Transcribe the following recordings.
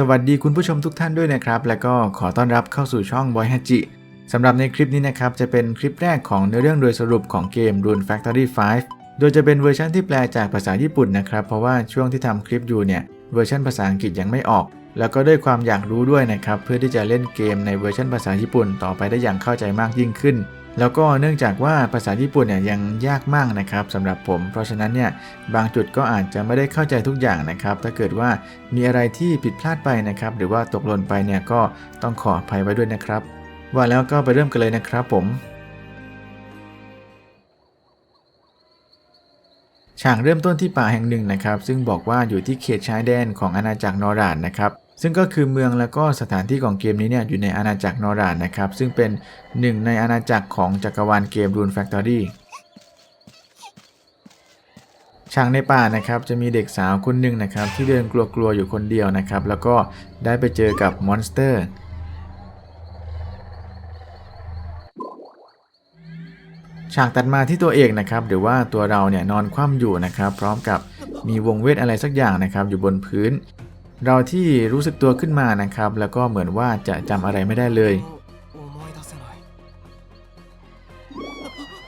สวัสดีคุณผู้ชมทุกท่านด้วยนะครับ และก็ขอต้อนรับเข้าสู่ช่อง Boy Haji สำหรับในคลิปนี้นะครับ จะเป็นคลิปแรกของเนื้อเรื่องโดยสรุปของเกม Rune Factory 5 โดยจะเป็นเวอร์ชันที่แปลจากภาษาญี่ปุ่นนะครับ เพราะว่าช่วงที่ทำคลิปอยู่เนี่ยเวอร์ชันภาษาอังกฤษยังไม่ออก แล้วก็ด้วยความอยากรู้ด้วยนะครับ เพื่อที่จะเล่นเกมในเวอร์ชันภาษาญี่ปุ่นต่อไปได้อย่างเข้าใจมากยิ่งขึ้น แล้วก็เนื่องจากว่าภาษาญี่ปุ่นเนี่ยยังยากมากนะครับสำหรับผม เพราะฉะนั้นเนี่ยบางจุดก็อาจจะไม่ได้เข้าใจทุกอย่างนะครับ ถ้าเกิดว่ามีอะไรที่ผิดพลาดไปนะครับ หรือว่าตกหล่นไปเนี่ยก็ต้องขออภัยไว้ด้วยนะครับ ว่าแล้วก็ไปเริ่มกันเลยนะครับผมฉากเริ่มต้นที่ป่าแห่งหนึ่งนะครับ ซึ่งบอกว่าอยู่ที่เขตชายแดนของอาณาจักรนอรานนะครับ ซึ่งก็คือเมืองแล้วก็สถานที่ของเกมนี้เนี่ยอยู่ในอาณาจักรนอรานนะครับ ซึ่งเป็นหนึ่งในอาณาจักรของจักรวาลเกม Rune Factory ฉากในป่านะครับจะมีเด็กสาวคนหนึ่งนะครับที่เดินกลัวๆอยู่คนเดียวนะครับ แล้วก็ได้ไปเจอกับมอนสเตอร์ฉากตัดมาที่ตัวเอกนะครับหรือว่าตัวเราเนี่ยนอนคว่ำอยู่นะครับ พร้อมกับมีวงเวทอะไรสักอย่างนะครับ อยู่บนพื้น เราที่รู้สึกตัวขึ้นมานะครับ แล้วก็เหมือนว่าจะจำอะไรไม่ได้เลย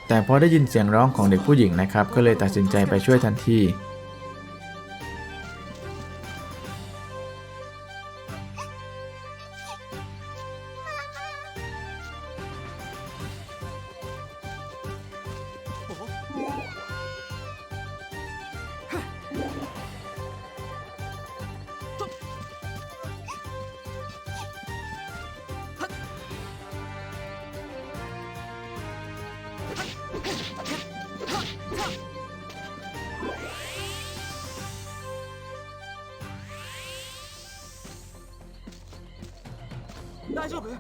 แต่พอได้ยินเสียงร้องของเด็กผู้หญิงนะครับ ก็เลยตัดสินใจไปช่วยทันที 这回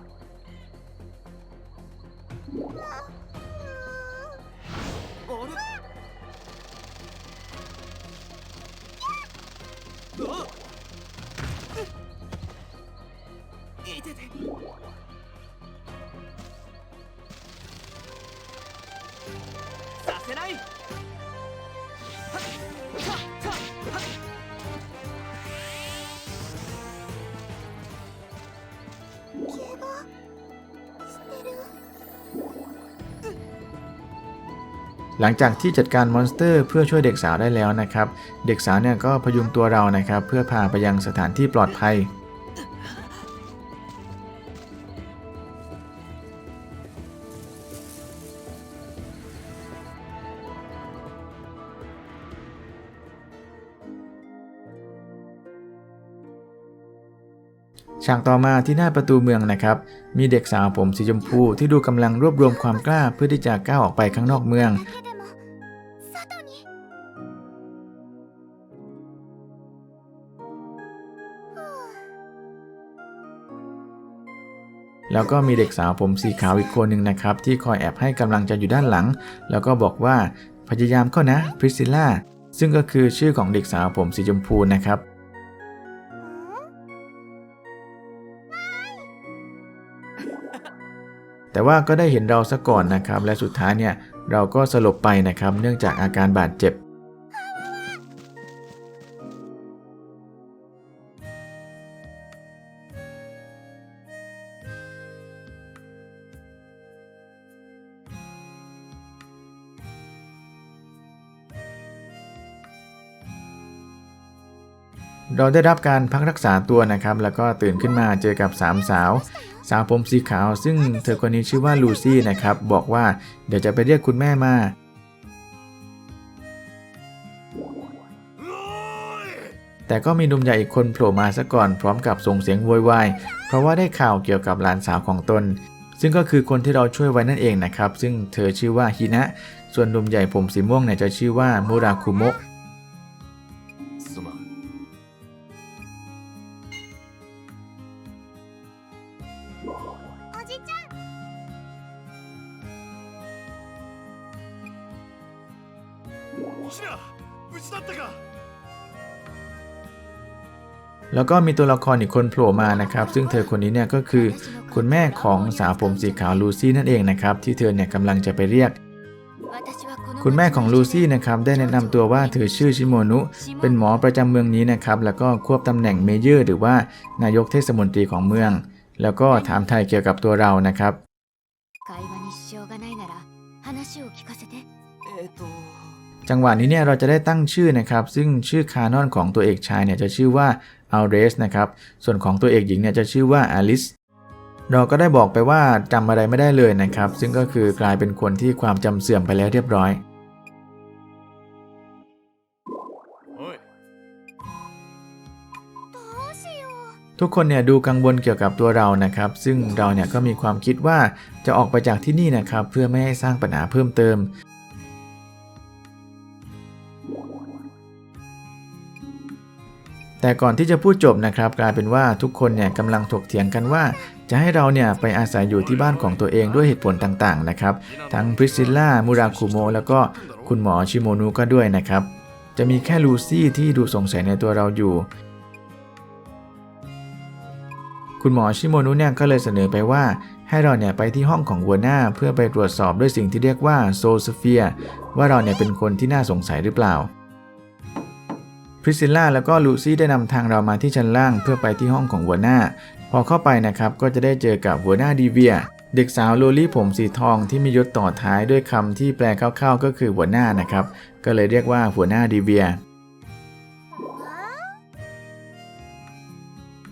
หลังจากที่จัดการมอนสเตอร์เพื่อช่วยเด็กสาวได้แล้วนะครับ เด็กสาวเนี่ยก็พยุงตัวเรานะครับ เพื่อพาไปยังสถานที่ปลอดภัย ฉากต่อมาที่หน้าประตูเมืองนะครับ มีเด็กสาวผมสีชมพูที่ดูกำลังรวบรวมความกล้าเพื่อที่จะก้าวออกไปข้างนอกเมือง แล้วก็มีเด็กสาวผมสีขาวอีกคนหนึ่งนะครับ ที่คอยแอบให้กำลังใจอยู่ด้านหลัง แล้วก็บอกว่าพยายามเข้านะพริสซิล่าซึ่งก็คือชื่อของเด็กสาวผมสีชมพูนะครับแต่ว่าก็ได้เห็นเราซะก่อนนะครับ และสุดท้ายเนี่ยเราก็สลบไปนะครับ เนื่องจากอาการบาดเจ็บ เราได้รับการพักรักษาตัวนะครับ แล้วก็ตื่นขึ้นมาเจอกับสามสาว สาวผมสีขาว ซึ่งเธอคนนี้ชื่อว่าลูซี่นะครับ บอกว่าเดี๋ยวจะไปเรียกคุณแม่มา แต่ก็มีหนุ่มใหญ่อีกคนโผล่มาซะก่อนพร้อมกับส่งเสียงโวยวาย เพราะว่าได้ข่าวเกี่ยวกับหลานสาวของตน ซึ่งก็คือคนที่เราช่วยไว้นั่นเองนะครับ ซึ่งเธอชื่อว่าฮินะ ส่วนหนุ่มใหญ่ผมสีม่วงเนี่ยจะชื่อว่ามูราคุโมะ แล้วก็มีตัวละครอีกคนโผล่มานะครับ ซึ่งเธอคนนี้เนี่ยก็คือคุณแม่ของสาวผมสีขาวลูซี่นั่นเองนะครับ ที่เธอเนี่ยกำลังจะไปเรียก 私はこの คุณแม่ของลูซี่นะครับได้แนะนำตัวว่าเธอชื่อชิโมนุ เป็นหมอประจำเมืองนี้นะครับ แล้วก็ควบตำแหน่งเมเยอร์ หรือว่านายกเทศมนตรีของเมือง แล้วก็ถามไทยเกี่ยวกับตัวเรานะครับ 会話に支障がないなら話を聞かせてえっ、と จังหวะนี้เนี่ยเราจะได้ตั้งชื่อนะครับ ซึ่งชื่อคานอนของตัวเอกชายเนี่ยจะชื่อว่าอัลเรสนะครับ ส่วนของตัวเอกหญิงเนี่ยจะชื่อว่าอลิสเราก็ได้บอกไปว่าจำอะไรไม่ได้เลยนะครับ ซึ่งก็คือกลายเป็นคนที่ความจำเสื่อมไปแล้วเรียบร้อยทุกคนเนี่ยดูกังวลเกี่ยวกับตัวเรานะครับ ซึ่งเราเนี่ยก็มีความคิดว่าจะออกไปจากที่นี่นะครับ เพื่อไม่ให้สร้างปัญหาเพิ่มเติม แต่ก่อนที่จะพูดจบนะครับกลายเป็นว่าทุกคนเนี่ยกำลังถกเถียงกันว่า จะให้เราเนี่ยไปอาศัยอยู่ที่บ้านของตัวเองด้วยเหตุผลต่างๆนะครับ ทั้งพริสซิลล่ามูราคุโมแล้วก็คุณหมอชิโมนุก็ด้วยนะครับ จะมีแค่ลูซี่ที่ดูสงสัยในตัวเราอยู่ คุณหมอชิโมนุเนี่ยก็เลยเสนอไปว่า ให้เราเนี่ยไปที่ห้องของหัวหน้าเพื่อไปตรวจสอบด้วยสิ่งที่เรียกว่าโซสเฟียว่าเราเนี่ยเป็นคนที่น่าสงสัยหรือเปล่า ริซิลล่าแล้วก็ลูซี่ได้นำทางเรามาที่ชั้นล่างเพื่อไปที่ห้องของหัวหน้า พอเข้าไปนะครับก็จะได้เจอกับหัวหน้าดีเวีย เด็กสาวโลลี่ผมสีทองที่มียศต่อท้ายด้วยคำที่แปลคร่าวๆ ก็คือหัวหน้านะครับ ก็เลยเรียกว่าหัวหน้าดีเวีย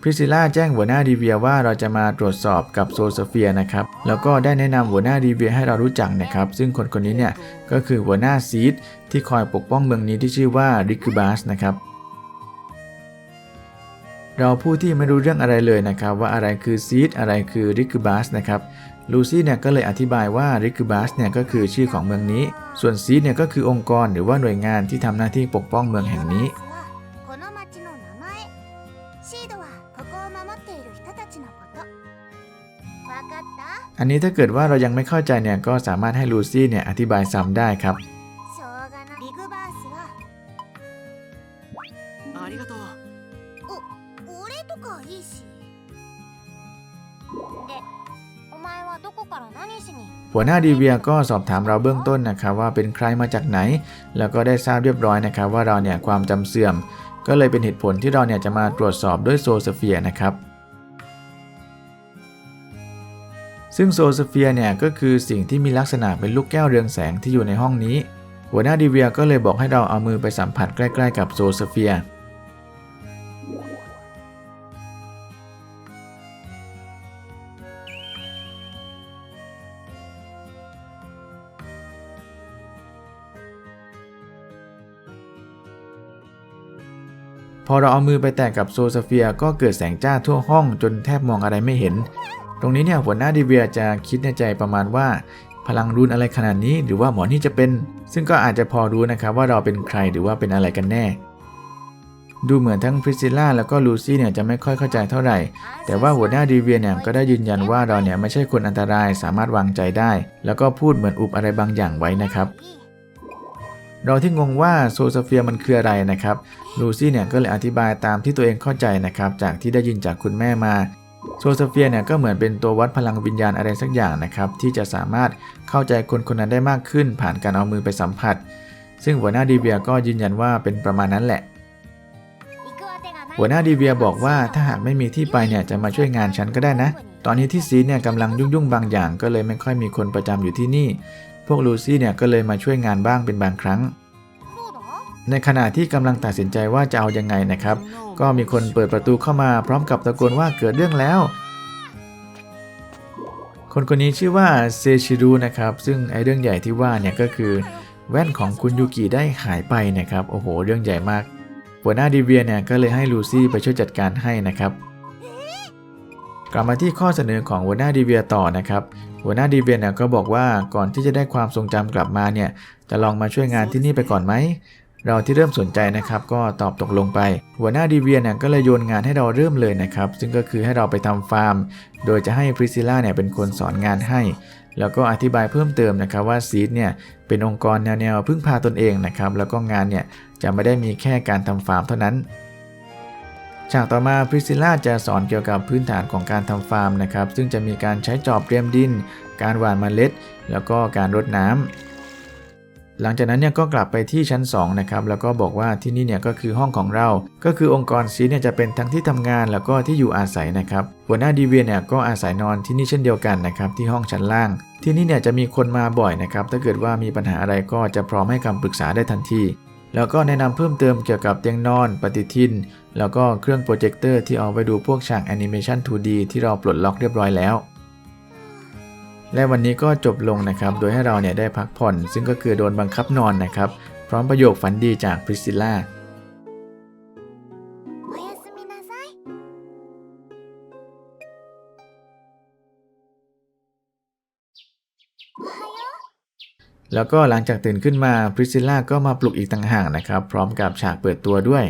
ริสซิล่าแจ้งหัวหน้าดีเวียว่าเราจะมาตรวจสอบกับโซโซเฟียนะครับ แล้วก็ได้แนะนำหัวหน้าดีเวียให้เรารู้จักนะครับ ซึ่งคนคนนี้เนี่ยก็คือหัวหน้าซีดที่คอยปกป้องเมืองนี้ที่ชื่อว่าริคูบาสนะครับเราผู้ที่ไม่รู้เรื่องอะไรเลยนะครับ ว่าอะไรคือซีดอะไรคือริคูบาสนะครับลูซี่เนี่ยก็เลยอธิบายว่าริคูบาสเนี่ยก็คือชื่อของเมืองนี้ ส่วนซีดเนี่ยก็คือองค์กรหรือว่าหน่วยงานที่ทำหน้าที่ปกป้องเมืองแห่งนี้ ここを守っている人たちのことわかった อันนี้ถ้าเกิดว่าเรายังไม่เข้าใจเนี่ยก็สามารถให้ลูซี่เนี่ยอธิบายซ้ำได้ครับ しょうがないリグバースはありがとうお礼とかいいしでお前はどこから何しに หัวหน้าดีเวียก็สอบถามเราเบื้องต้นนะครับว่าเป็นใครมาจากไหน แล้วก็ได้ทราบเรียบร้อยนะครับว่าเราเนี่ยความจำเสื่อม ก็เลยเป็นเหตุผลที่เราเนี่ยจะมาตรวจสอบด้วยโซสเฟียนะครับ ซึ่งโซสเฟียเนี่ยก็คือสิ่งที่มีลักษณะเป็นลูกแก้วเรืองแสงที่อยู่ในห้องนี้ หัวหน้าดีเวียก็เลยบอกให้เราเอามือไปสัมผัสใกล้ ๆ กับโซสเฟีย พอเราเอามือไปแตะกับโซเฟียก็เกิดแสงจ้าทั่วห้องจนแทบมองอะไรไม่เห็น ตรงนี้เนี่ยหัวหน้าดีเวียจะคิดในใจประมาณว่า พลังรุนอะไรขนาดนี้หรือว่าหมอนี่จะเป็น ซึ่งก็อาจจะพอรู้นะครับว่าเราเป็นใครหรือว่าเป็นอะไรกันแน่ ดูเหมือนทั้งพริซิล่าแล้วก็ลูซี่เนี่ยจะไม่ค่อยเข้าใจเท่าไหร่ แต่ว่าหัวหน้าดีเวียเนี่ยก็ได้ยืนยันว่าเราเนี่ยไม่ใช่คนอันตรายสามารถวางใจได้ แล้วก็พูดเหมือนอุบอะไรบางอย่างไว้นะครับ เราที่งงว่าโซซเฟียมันคืออะไรนะครับลูซี่เนี่ยก็เลยอธิบายตามที่ตัวเองเข้าใจนะครับจากที่ได้ยินจากคุณแม่มาโซซเฟียเนี่ยก็เหมือนเป็นตัววัดพลังวิญญาณอะไรสักอย่างนะครับที่จะสามารถเข้าใจคนคนนั้นได้มากขึ้น ผ่านการเอามือไปสัมผัส ซึ่งหัวหน้าดีเบียก็ยืนยันว่าเป็นประมาณนั้นแหละ หัวหน้าดีเบียบอกว่าถ้าหากไม่มีที่ไปเนี่ยจะมาช่วยงานฉันก็ได้นะ ตอนนี้ที่ซีเนี่ยกำลังยุ่งๆบางอย่างก็เลยไม่ค่อยมีคนประจำอยู่ที่นี่ พวกลูซี่เนี่ยก็เลยมาช่วยงานบ้างเป็นบางครั้ง ในขณะที่กำลังตัดสินใจว่าจะเอายังไงนะครับ ก็มีคนเปิดประตูเข้ามาพร้อมกับตะโกนว่าเกิดเรื่องแล้ว คนคนนี้ชื่อว่าเซชิรุนะครับ ซึ่งไอเรื่องใหญ่ที่ว่าเนี่ยก็คือ แว่นของคุณยูกิได้หายไปนะครับ โอ้โห เรื่องใหญ่มากัวหน้าดีเวียเนี่ยก็เลยให้ลูซี่ไปช่วยจัดการให้นะครับ กลับมาที่ข้อเสนอของหัวหน้าดีเวียต่อนะครับ หัวหน้าดีเวียเนี่ยก็บอกว่าก่อนที่จะได้ความทรงจำกลับมาเนี่ยจะลองมาช่วยงานที่นี่ไปก่อนไหมเราที่เริ่มสนใจนะครับก็ตอบตกลงไป หัวหน้าดีเวียเนี่ยก็เลยโยนงานให้เราเริ่มเลยนะครับซึ่งก็คือให้เราไปทำฟาร์ม โดยจะให้พริซิล่าเนี่ยเป็นคนสอนงานให้ แล้วก็อธิบายเพิ่มเติมนะครับว่าซีดเนี่ยเป็นองค์กรแนวๆพึ่งพาตนเองนะครับแล้วก็งานเนี่ยจะไม่ได้มีแค่การทำฟาร์มเท่านั้น ฉากต่อมาพริซิล่าจะสอนเกี่ยวกับพื้นฐานของการทำฟาร์มนะครับ ซึ่งจะมีการใช้จอบเตรียมดิน การหว่านเมล็ด แล้วก็การรดน้ำหลังจากนั้นเนี่ยก็กลับไปที่ชั้น2นะครับแล้วก็บอกว่าที่นี่เนี่ยก็คือห้องของเรา ก็คือองค์กรซีเนี่ยจะเป็นทั้งที่ทำงานแล้วก็ที่อยู่อาศัยนะครับหัวหน้าดีเวียเนี่ยก็อาศัยนอนที่นี่เช่นเดียวกันนะครับที่ห้องชั้นล่าง ที่นี่เนี่ยจะมีคนมาบ่อยนะครับถ้าเกิดว่ามีปัญหาอะไรก็จะพร้อมให้คำปรึกษาได้ทันที แล้วก็แนะนำเพิ่มเติมเกี่ยวกับเตียงนอน ปฏิทิน แล้วก็เครื่องโปรเจคเตอร์ที่เอาไปดูพวกฉากแอนิเมชัน 2D ที่เราปลดล็อกเรียบร้อยแล้ว และวันนี้ก็จบลงนะครับ โดยให้เราเนี่ยได้พักผ่อน ซึ่งก็คือโดนบังคับนอนนะครับ พร้อมประโยคฝันดีจากพริสซิล่า แล้วก็หลังจากตื่นขึ้นมาพริซิล่าก็มาปลุกอีกต่างหากนะครับ พร้อมกับฉากเปิดตัวด้วย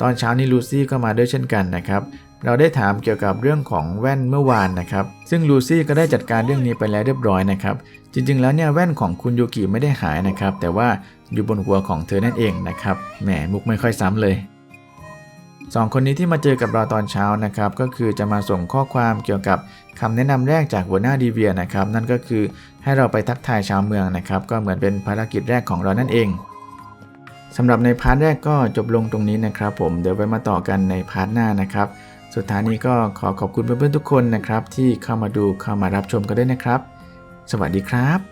ตอนเช้านี้ลูซี่ก็มาด้วยเช่นกันนะครับเราได้ถามเกี่ยวกับเรื่องของแว่นเมื่อวานนะครับ ซึ่งลูซี่ก็ได้จัดการเรื่องนี้ไปแล้วเรียบร้อยนะครับ จริงๆ แล้วเนี่ยแว่นของคุณยูกิไม่ได้หายนะครับ แต่ว่าอยู่บนหัวของเธอนั่นเองนะครับ แหมมุกไม่ค่อยซ้ำเลย สองคนนี้ที่มาเจอกับเราตอนเช้านะครับ ก็คือจะมาส่งข้อความเกี่ยวกับคำแนะนำแรกจากหัวหน้าดีเวียนะครับ นั่นก็คือให้เราไปทักทายชาวเมืองนะครับ ก็เหมือนเป็นภารกิจแรกของเรานั่นเองสำหรับในพาร์ทแรกก็จบลงตรงนี้นะครับผมเดี๋ยวไว้มาต่อกันในพาร์ทหน้านะครับ สุดท้ายนี้ก็ขอขอบคุณเพื่อนๆทุกคนนะครับ ที่เข้ามาดูเข้ามารับชมกันด้วยนะครับ สวัสดีครับ